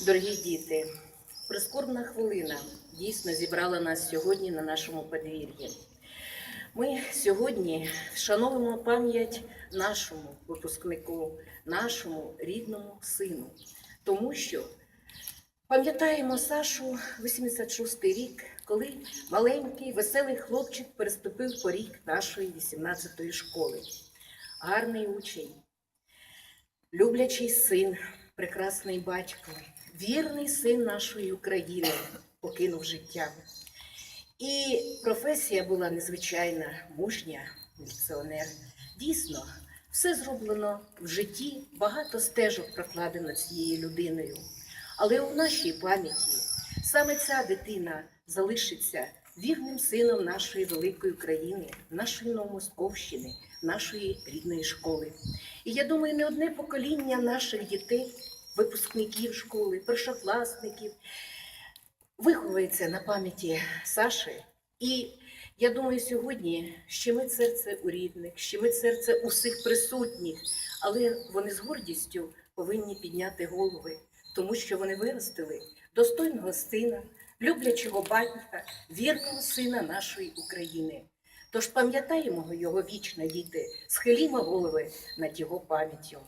Дорогі діти, прискорбна хвилина дійсно зібрала нас сьогодні на нашому подвір'ї. Ми сьогодні вшановуємо пам'ять нашому випускнику, нашому рідному сину, тому що пам'ятаємо Сашу 86-й рік, коли маленький веселий хлопчик переступив поріг нашої 18-ї школи. Гарний учень, люблячий син, прекрасний батько, вірний син нашої України покинув життя. І професія була незвичайна, мужня, міліціонер. Дійсно, все зроблено в житті, багато стежок прокладено цією людиною. Але у нашій пам'яті саме ця дитина залишиться вірним сином нашої великої країни, нашої Новомосковщини, нашої рідної школи. І я думаю, не одне покоління наших дітей, випускників школи, першокласників, виховується на пам'яті Саші. І я думаю, сьогодні щемить серце у рідних, щемить серце усіх присутніх, але вони з гордістю повинні підняти голови, тому що вони виростили достойного сина, люблячого батька, вірного сина нашої України. Тож пам'ятаємо його вічно, діти, схилімо голови над його пам'яттю.